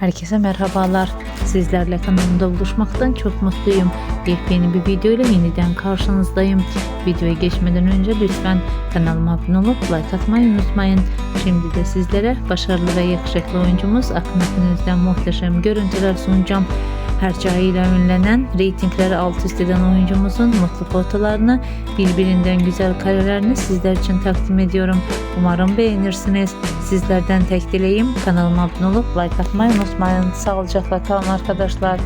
Herkese merhabalar. Sizlerle kanalımda buluşmaktan çok mutluyum. Yepyeni bir video ile yeniden karşınızdayım. Videoya geçmeden önce lütfen kanalıma abone olup like atmayı unutmayın. Şimdi de sizlere başarılı ve yakışıklı oyuncumuz Akın Akınöz'den muhteşem görüntüler sunacağım. Hercaiyle ünlenen, reytingleri alt üst eden oyuncumuzun mutlu fotolarını, birbirinden güzel karelerini sizler için takdim ediyorum. Umarım beğenirsiniz. Sizlerden tek dileğim kanalıma abone olup like atmayı unutmayın. Sağlıcakla kalın arkadaşlar.